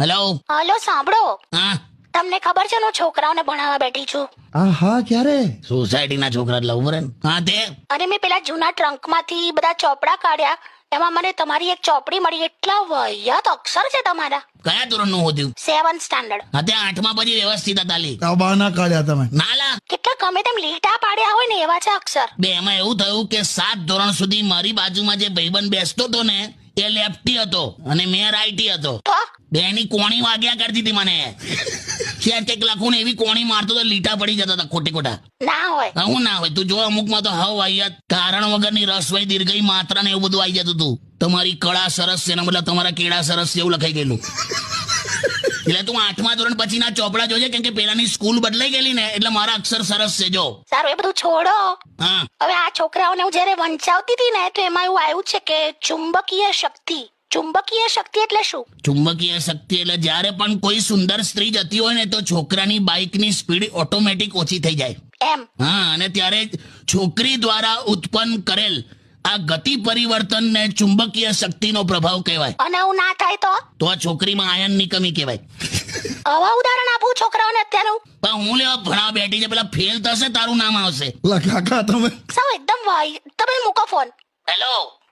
Hello hello સાંભળો. હા? તમને ખબર છે હું છોકરાઓને ભણાવવા બેઠી છું. આ હા ક્યારે? સોસાયટીના છોકરા લવું પડે ને. હા તે? અરે મેં પેલા જૂના ટ્રંકમાંથી બધા ચોપડા કાઢ્યા. એમાં મને તમારી એક ચોપડી મળી. એટલા વહિયાત અક્ષર છે તમારા. કયા ધોરણનું હોદ્યું? સેવન સ્ટાન્ડર્ડ. હા તે આઠમા પછી વ્યવસ્થિત હતા લી. કાઢ્યા તમે. નાલા કેટલા ગમે તેમ લીટા પાડ્યા હોય ને એવા છે અક્ષર. બે એમાં એવું થયું કે સાત ધોરણ સુધી મારી બાજુમાં જે ભાઈબંધ બેસતો હતો ને એ લેફ્ટી હતો અને મેં રાઈટી હતો. બે ની કોણી વાગ્યા કરતી હતી મને. શેર ચેક લખું ને એવી કોણી મારતો તો લીટા પડી જતા હતા ખોટી ખોટા. ના હોય. હું ના હોય. તું જો અમુકમાં તો હવ આઈ કારણ વગરની રસવાઈ દીર્ઘઈ માત્રા ને એવું બધું આવી જતું હતું. તમારી કળા સરસ છે ને બદલે તમારા કેળા સરસ છે એવું લખાઈ ગયેલું. એટલે તું આઠમા ધોરણ પછીના ચોપડા જોજે કેમ કે પેલાની સ્કૂલ બદલાઈ ગયેલી ને એટલે મારા અક્ષર સરસ છે જો. સારું એ બધું છોડો. હવે આ છોકરાઓને હું જયારે વંચાવતી હતી ને તો એમાં એવું આવ્યું છે કે ચુંબકીય શક્તિ. ચુંબકીય શક્તિ એટલે શું? ચુંબકીય શક્તિ એટલે જ્યારે પણ કોઈ સુંદર સ્ત્રી જતી હોય ને તો છોકરાની બાઇકની સ્પીડ ઓટોમેટિક ઓછી થઈ જાય. એમ. હા અને ત્યારે છોકરી દ્વારા ઉત્પન્ન કરેલ આ ગતિ પરિવર્તનને ચુંબકીય શક્તિનો પ્રભાવ કહેવાય. અને આવું ના થાય તો? તો આ છોકરીમાં આયનની કમી કહેવાય. આવા ઉદાહરણ આપું છોકરાઓને અત્યારનું? પણ હું લેવા ભણા બેઠી છે પેલા ફેલ થશે તારું નામ આવશે. લા કાકા તમે સાવ એકદમ ભાઈ તમે મૂકો ફોન હેલો